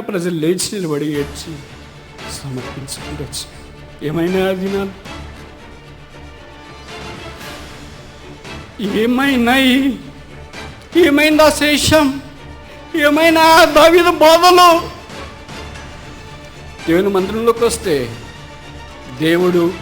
ప్రజలు లేచి నిలబడి ఏడ్చి సమర్పించుకుండొచ్చు ఏమైనా దినాలు ఏమైనాయి ఏమైందా శేషం? ఏమైనా దావిద బోధలు? దేవుని మందిరంలోకి వస్తే దేవుడు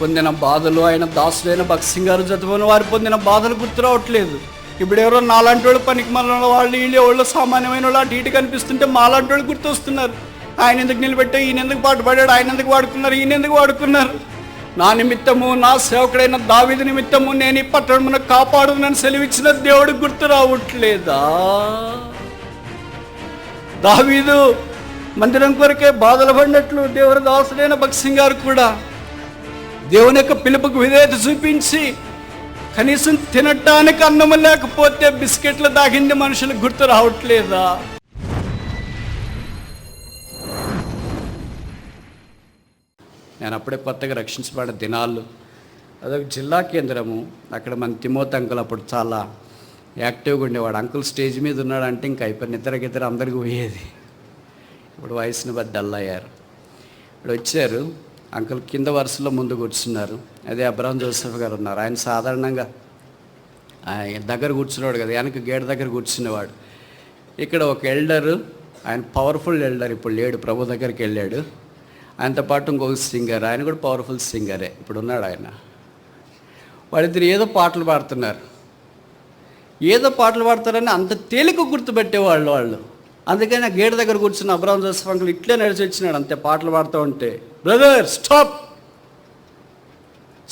పొందిన బాధలు ఆయన దాసుడైన భక్సింగ్ గారు చదువుని వారు పొందిన బాధలు గుర్తు రావట్లేదు. ఇప్పుడు ఎవరో నాలాంటి వాళ్ళు పనికి మన వాళ్ళు వీళ్ళు ఎవరో సామాన్యమైన వాళ్ళు అటు ఇటు కనిపిస్తుంటే మాలాంటి వాళ్ళు గుర్తొస్తున్నారు. ఆయన ఎందుకు నిలబెట్టే ఈయన ఎందుకు పాటు పడాడు ఆయన ఎందుకు వాడుకున్నారు? ఈయన ఎందుకు వాడుకున్నారు? నా నిమిత్తము నా సేవకుడైన దావిది నిమిత్తము నేను ఈ పట్టణమును కాపాడు నన్ను సెలవిచ్చిన దేవుడు గుర్తు రావట్లేదా? దావీదు మందిరం కొరకే బాధలు పడినట్లు దేవుని దాసుడైన భక్సింగ్ గారు కూడా దేవుని యొక్క పిలుపుకు విధేయత చూపించి కనీసం తినటానికి అన్నం లేకపోతే బిస్కెట్లు తాగింది మనుషులకు గుర్తు రావట్లేదా? నేను అప్పుడే కొత్తగా రక్షించబడిన దినాలు అదొక జిల్లా కేంద్రము. అక్కడ మన తిమోత్ అంకుల్ అప్పుడు చాలా యాక్టివ్గా ఉండేవాడు. అంకుల్ స్టేజ్ మీద ఉన్నాడంటే ఇంకా అయిపోయి ఇద్దరికిద్దరు అందరికి పోయేది. ఇప్పుడు వయసుని బట్టి డల్ అయ్యారు. ఇప్పుడు వచ్చారు. అంకుల్ కింద వరుసలో ముందు కూర్చున్నారు. అదే అబ్రాహం జోసెఫ్ గారు ఉన్నారు. ఆయన సాధారణంగా ఆయన దగ్గర కూర్చునేవాడు కదా వెనక గేట్ దగ్గర కూర్చునేవాడు ఇక్కడ ఒక ఎల్డరు ఆయన పవర్ఫుల్ ఎల్డర్ ఇప్పుడు లేడు ప్రభు దగ్గరికి వెళ్ళాడు. ఆయనతో పాటు ఇంకొక సింగర్ ఆయన కూడా పవర్ఫుల్ సింగరే ఇప్పుడు ఉన్నాడు ఆయన. వాళ్ళిద్దరు ఏదో పాటలు పాడుతున్నారు. ఏదో పాటలు పాడతారని అంత తేలిక గుర్తుపెట్టేవాళ్ళు వాళ్ళు. అందుకని ఆ గేట్ దగ్గర కూర్చున్న అబ్రాహం జోసఫ్ అంకుల్ ఇట్లే నడిచి వచ్చినాడు. అంతే పాటలు పాడుతూ ఉంటే brother stop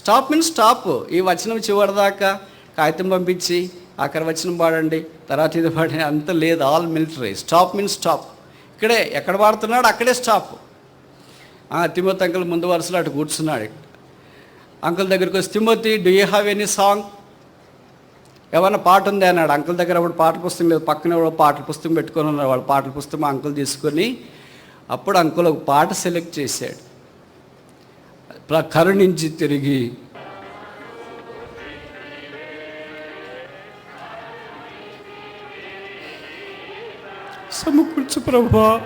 stop means stop ఈ వచనం చివరిదాకా కాగితం పంపించి అక్కడ వచనం పాడండి తర్వాత ఇది పాడండి. అంత లేదు all military. Stop means stop ఇక్కడే ఎక్కడ పాడుతున్నాడు అక్కడే స్టాప్ తిమ్మతి అంకుల్ ముందు వరుసలో అటు కూర్చున్నాడు. అంకుల్ దగ్గరికి వచ్చి Timothy do you have any song ఏమన్నా పాట ఉంది అన్నాడు. అంకుల్ దగ్గర ఎవడు పాటల పుస్తకం లేదు. పక్కన ఎవడో పాటల పుస్తకం పెట్టుకొని ఉన్నారు వాళ్ళు. పాటల పుస్తకం అంకుల్ తీసుకొని అప్పుడు అంకుల్ ఒక పాట సెలెక్ట్ చేశాడు. ప్ర- కరుణించి తిరిగి. సమకూర్చు ప్రభా.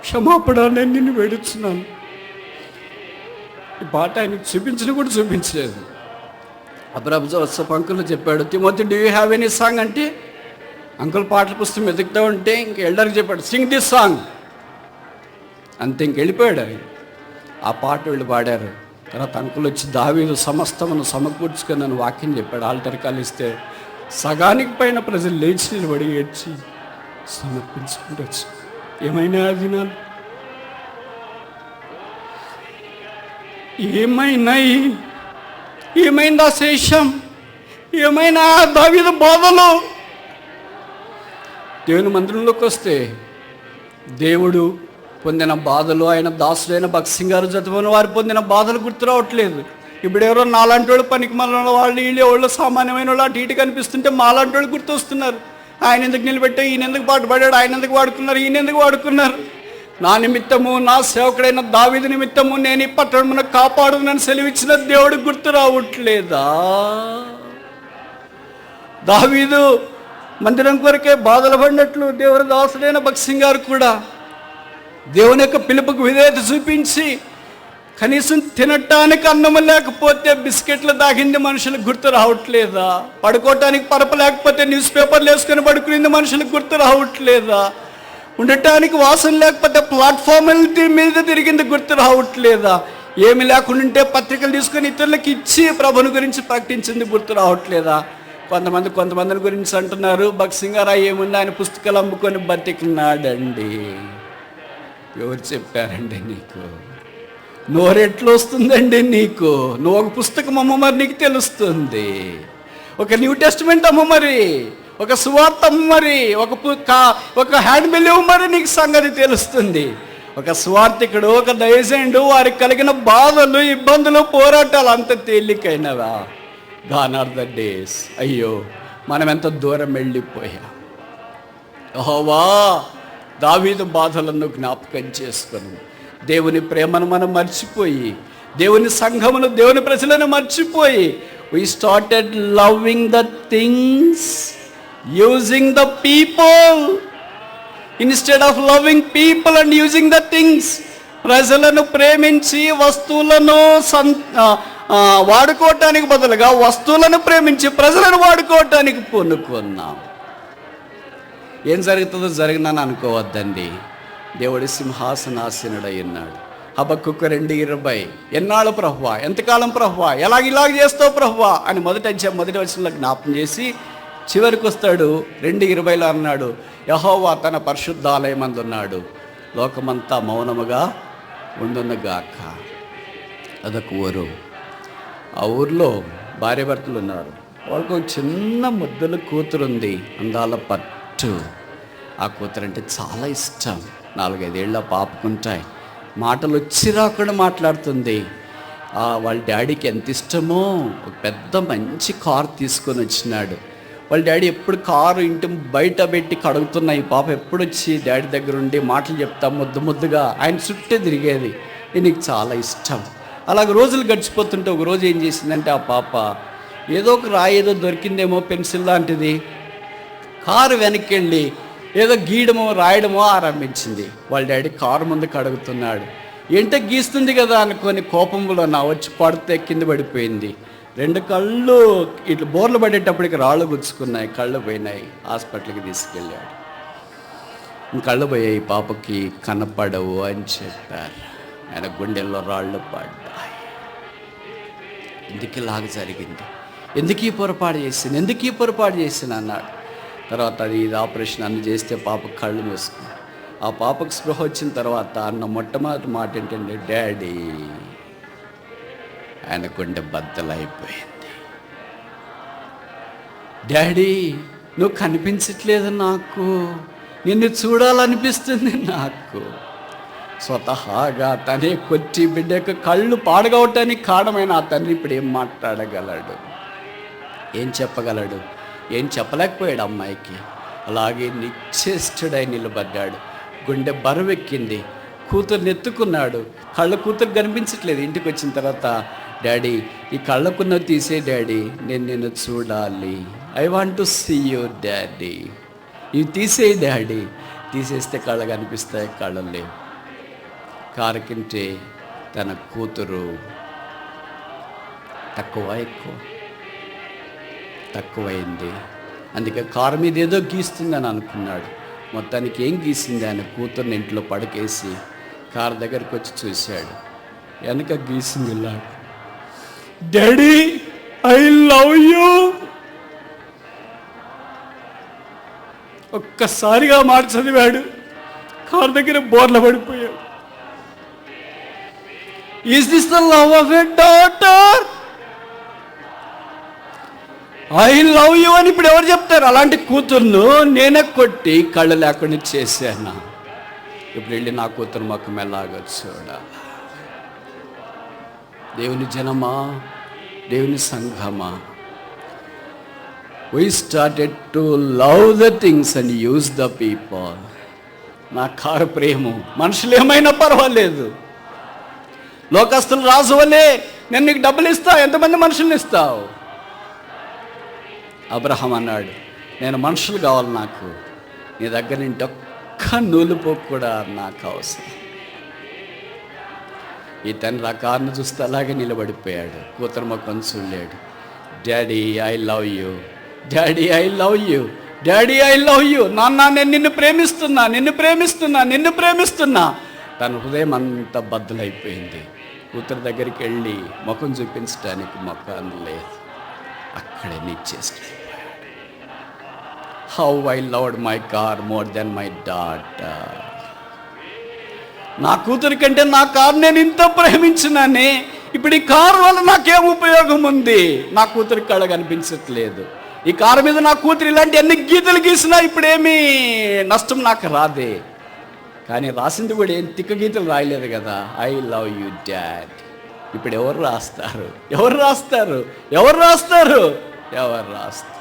క్షమాపణ నేను నిన్ను వేడుచున్నాను. ఈ పాట ఆయనకు చూపించిన కూడా చూపించలేదు. అబ్రాబ్ జోసఫ్ అంకుల్ చెప్పాడు Timothy do you have any song అంటే అంకుల్ పాటల పుస్తకం వెతుకుతా ఉంటే ఇంక ఎల్డర్కి చెప్పాడు సింగ్ దిస్ సాంగ్ అంతే ఇంక వెళ్ళిపోయాడు ఆయన. ఆ పాట వీళ్ళు పాడారు. తర్వాత అంకుల్ వచ్చి దావీదు సమస్తమును సమకూర్చుకొని నన్ను వాక్యం చెప్పాడు ఆల్టర్ కలిస్తే సగానికి పైన ప్రజలు లేచి నిలబడి ఏడ్చి సమర్పించుకుంటొచ్చు ఏమైనా దినాలు ఏమైనాయి? ఏమైందా శేషం? ఏమైనా దావిద బోధలు? దేవుని మందిరంలోకి వస్తే దేవుడు పొందిన బాధలు ఆయన దాసుడైన భక్సింగ్ గారు వారు పొందిన బాధలు గుర్తు రావట్లేదు. ఇప్పుడు ఎవరో నాలాంటి వాళ్ళు పనికి మన వాళ్ళు వీళ్ళు వాళ్ళు సామాన్యమైన వాళ్ళు అటు ఇటు కనిపిస్తుంటే మాలాంటి వాళ్ళు గుర్తు వస్తున్నారు ఆయన ఎందుకు నిలబెట్టే ఈయన ఎందుకు పాటు పడాడు ఆయన ఎందుకు వాడుకున్నారు? ఈయన ఎందుకు వాడుకున్నారు? నా నిమిత్తము నా సేవకుడైన దావిది నిమిత్తము నేను ఈ పట్టణమును కాపాడు నన్ను సెలవిచ్చిన దేవుడు గుర్తు రావట్లేదా? దావీదు మందిరం కొరకే బాధలు పడినట్లు దేవుని దాసుడైన భక్సింగ్ గారు కూడా దేవుని యొక్క పిలుపుకు విధేయత చూపించి కనీసం తినటానికి అన్నం లేకపోతే బిస్కెట్లు దాగింది మనుషులకు గుర్తు రావట్లేదా? పడుకోవటానికి పరప లేకపోతే న్యూస్ పేపర్లు వేసుకొని పడుకునేది మనుషులకు గుర్తు రావట్లేదా? ఉండటానికి వాసన లేకపోతే ప్లాట్ఫార్మాలిటీ మీద తిరిగింది గుర్తు రావట్లేదా? ఏమి లేకుండా పత్రికలు తీసుకొని ఇతరులకు ఇచ్చి ప్రభుని గురించి ప్రకటించింది గుర్తు రావట్లేదా? కొంతమంది కొంతమందిని గురించి అంటున్నారు భక్సింగారా ఏముంది? ఆయన పుస్తకాలు అమ్ముకొని బతికినాడండి. ఎవరు చెప్పారండి నీకు? నోరెట్లు వస్తుందండి నీకు? నువ్వు ఒక పుస్తకం అమ్మ మరి నీకు తెలుస్తుంది. ఒక న్యూ టెస్ట్మెంట్ అమ్మ మరి. ఒక సువార్త మరి ఒక ఒక హ్యాండ్ బిల్ మరి నీకు సంగతి తెలుస్తుంది. ఒక స్వార్థికుడు ఒక దయసేండు వారికి కలిగిన బాధలు ఇబ్బందులు పోరాటాలు అంత తేలికైనవా? Gone are the days. అయ్యో మనం ఎంత దూరం వెళ్ళిపోయాం. ఓహోవా దావీదు బాధలను జ్ఞాపకం చేసుకుని. దేవుని ప్రేమను మనం మర్చిపోయి దేవుని సంఘమును దేవుని ప్రజలను మర్చిపోయి we started loving the things using the people instead of loving people and using the things ప్రజలను ప్రేమించి వస్తువులను సం వాడుకోవటానికి బదులుగా వస్తువులను ప్రేమించి ప్రజలను వాడుకోవటానికి పూనుకున్నాం. ఏం జరుగుతుందో జరిగిందని అనుకోవద్దండి. దేవుడి సింహాసనాసీనుడై ఉన్నాడు. హబక్కుకు రెండు ఇరవై. ఎన్నాళ్ళు ప్రభువా ఎంతకాలం ప్రభువా ఎలాగ ఇలాగ చేస్తావు ప్రభువా అని మొదట మొదటి వచ్చిన జ్ఞాపం చేసి చివరికి వస్తాడు రెండు ఇరవైలో అన్నాడు యహోవా తన పరిశుద్ధాలయమందున్నాడు. లోకమంతా మౌనముగా ఉండునుగాక. అదొక ఊరు. ఆ ఊర్లో భార్యభర్తలు ఉన్నారు వాళ్ళకు ఒక చిన్న ముద్దుల కూతురు ఉంది అందాల పట్టు. ఆ కూతురు అంటే చాలా ఇష్టం. నాలుగైదేళ్ళ పాపకుంటాయి. మాటలు వచ్చి రాకుండా మాట్లాడుతుంది. ఆ వాళ్ళ డాడీకి ఎంత ఇష్టమో ఒక పెద్ద మంచి కారు తీసుకొని వచ్చినాడు. వాళ్ళ డాడీ ఎప్పుడు కారు ఇంటి బయట పెట్టి కడుగుతున్నాయి ఈ పాప ఎప్పుడు వచ్చి డాడీ దగ్గర ఉండి మాటలు చెప్తా ముద్దు ముద్దుగా? ఆయన చుట్టే తిరిగేది. నీకు చాలా ఇష్టం. అలాగ రోజులు గడిచిపోతుంటే ఒక రోజు ఏం చేసిందంటే ఆ పాప ఏదో ఒక రాయి ఏదో దొరికిందేమో పెన్సిల్ లాంటిది. కారు వెనక్కి ఏదో గీయడమో రాయడమో ఆరంభించింది. వాళ్ళ డాడీ కారు ముందు కడుగుతున్నాడు. ఏంటో గీస్తుంది కదా అనుకొని కోపంలో నా వచ్చి పడితే కింద పడిపోయింది. రెండు కళ్ళు ఇట్లా బోర్లు పడేటప్పటికి రాళ్ళు గుచ్చుకున్నాయి కళ్ళు పోయినాయి హాస్పిటల్కి తీసుకెళ్ళాడు. కళ్ళు పోయాయి పాపకి కనపడవు అని చెప్పారు. ఆయన గుండెల్లో రాళ్ళు పడ్డాయి. ఎందుకు ఇలాగ జరిగింది? ఎందుకు ఈ పొరపాటు చేసింది? ఎందుకు ఈ పొరపాటు చేసింది? అన్నాడు. తర్వాత అది ఇది ఆపరేషన్ అన్ని చేస్తే పాప కళ్ళు మూసుకుంది ఆ పాపకు స్పృహ వచ్చిన తర్వాత అన్న మొట్టమొదటి మాట ఏంటంటే డాడీ ఆయన గుండె బద్దలైపోయింది. డాడీ నువ్వు కనిపించట్లేదు నాకు. నిన్ను చూడాలనిపిస్తుంది నాకు. స్వతహాగా తనే కొట్టి బిడ్డకు కళ్ళు పాడగవటానికి కారణమైన ఆ తండ్రి ఇప్పుడు ఏం మాట్లాడగలడు? ఏం చెప్పగలడు? ఏం చెప్పలేకపోయాడు అమ్మాయికి. అలాగే నిశ్చేష్టుడై నిలబడ్డాడు. గుండె బరువెక్కింది. కూతుర్ని ఎత్తుకున్నాడు. కళ్ళ కూతురు కనిపించట్లేదు. ఇంటికి వచ్చిన తర్వాత డాడీ ఈ కళ్ళకున్న తీసే డాడీ నేను నిన్ను చూడాలి. I want to see you daddy. ఇవి తీసే డాడీ తీసేస్తే కళ్ళు కనిపిస్తాయి కళ్ళు లేవు. కారకింటే తన కూతురు తక్కువ ఎక్కువ తక్కువైంది. అందుకే కారు మీద ఏదో గీస్తుందని అనుకున్నాడు. మొత్తానికి ఏం గీసింది? ఆయన కూతుర్ని ఇంట్లో పడకేసి కారు దగ్గరికి వచ్చి చూశాడు. వెనక గీసింది ఇలా డాడీ ఐ లవ్ యూ ఒక్కసారిగా మాట చదివాడు. కారు దగ్గర బోర్ల పడిపోయాడు. Is this the love of a daughter I love you అని ఇప్పుడు ఎవరు చెప్తారు? అలాంటి కూతుర్ను నేనే కొట్టి కళ్ళు లేకుండా చేశాను? ఇప్పుడు వెళ్ళి నా కూతురు మొక్క ఎలాగో చూడ దేవుని జనమా? దేవుని సంఘమా? We started to love the things and use the people నా కారు ప్రేమ మనుషులు ఏమైనా పర్వాలేదు. లోకస్తులు రాజు వల్లే నేను నీకు డబ్బులు ఇస్తా ఎంతమంది మనుషుల్ని ఇస్తావు? అబ్రహం అన్నాడు నేను మనుషులు కావాలి నాకు. నీ దగ్గర నుండి ఒక్క నూలుపోకు కూడా నాకు అవసరం. ఈ తండ్రి ఆ కారును చూస్తే అలాగే నిలబడిపోయాడు. కూతురు మా చూడలేడు daddy I love you. Daddy I love you. Daddy I love you. నాన్న నేను నిన్ను ప్రేమిస్తున్నా. నిన్ను ప్రేమిస్తున్నా. నిన్ను ప్రేమిస్తున్నా. తన హృదయం అంతా బద్దలైపోయింది. కూతురు దగ్గరికి వెళ్ళి ముఖం చూపించడానికి మొఖం లేదు. అక్కడే నిచ్చేస్తాడు how I loved my car more than my daughter. నా కూతురి కంటే నా కారు నేను ఇంత ప్రేమించినని ఇప్పుడు ఈ కారు వల్ల నాకేం ఉపయోగం ఉంది? నా కూతురి కళ కనిపించట్లేదు. ఈ కారు మీద నా కూతురు ఇలాంటి ఎన్ని గీతలు గీసినా ఇప్పుడేమీ నష్టం నాకు రాదే. కానీ రాసింది కూడా ఏం తిక్క గీతలు రాయలేదు కదా. ఐ లవ్ యూ డాడ్ ఇప్పుడు ఎవరు రాస్తారు? ఎవరు రాస్తారు? ఎవరు రాస్తారు? ఎవరు రాస్తారు?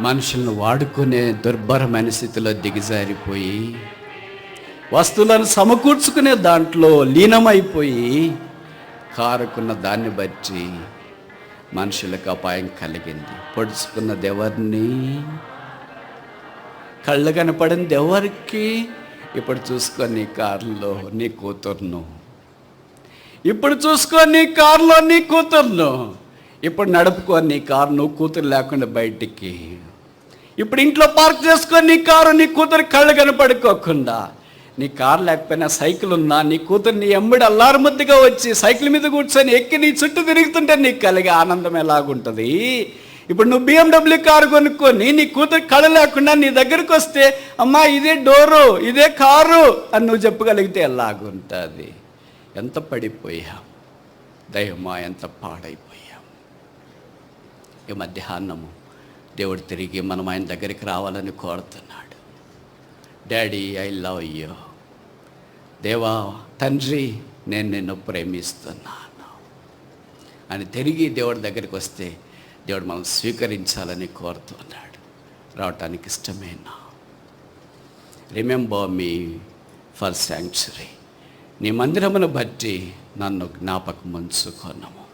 మనుషులను వాడుకునే దుర్భరమైన స్థితిలో దిగజారిపోయి వస్తువులను సమకూర్చుకునే దాంట్లో లీనమైపోయి కారుకున్న దాన్ని బట్టి మనుషులకు అపాయం కలిగింది. పొడుచుకున్నది ఎవరిని కళ్ళు కనపడింది ఎవరికి ఇప్పుడు చూసుకో నీ కారులో నీ కూతుర్ను. ఇప్పుడు చూసుకో నీ కారులో నీ కూతుర్ను. ఇప్పుడు నడుపుకో నీ కారు నువ్వు కూతురు లేకుండా బయటికి. ఇప్పుడు ఇంట్లో పార్క్ చేసుకొని నీ కారు నీ కూతురు కళ్ళు కనపడుకోకుండా. నీ కారు లేకపోయినా సైకిల్ ఉన్నా నీ కూతురు నీ ఎమ్మడి అల్లారు ముద్దుగా వచ్చి సైకిల్ మీద కూర్చొని ఎక్కి నీ చుట్టూ తిరుగుతుంటే నీకు కలిగే ఆనందం ఎలాగుంటుంది? ఇప్పుడు నువ్వు బిఎండబ్ల్యూ కారు కొనుక్కొని నీ కూతురు కళ్ళు లేకుండా నీ దగ్గరికి వస్తే అమ్మా ఇదే డోరు ఇదే కారు అని నువ్వు చెప్పగలిగితే ఎలాగుంటుంది? ఎంత పడిపోయా? దయమా ఎంత పాడైపోయా? ఈ మధ్యాహ్నము దేవుడు తిరిగి మనం ఆయన దగ్గరికి రావాలని కోరుతున్నాడు. Daddy I love you. దేవా తండ్రి నేను నిన్ను ప్రేమిస్తున్నాను. అని తిరిగి దేవుడి దగ్గరికి వస్తే దేవుడు మనం స్వీకరించాలని కోరుతున్నాడు. రావటానికి ఇష్టమేనా? రిమెంబర్ మీ ఫర్ శాంక్చురీ నీ మందిరమును బట్టి నన్ను జ్ఞాపకం ఉంచుకున్నాము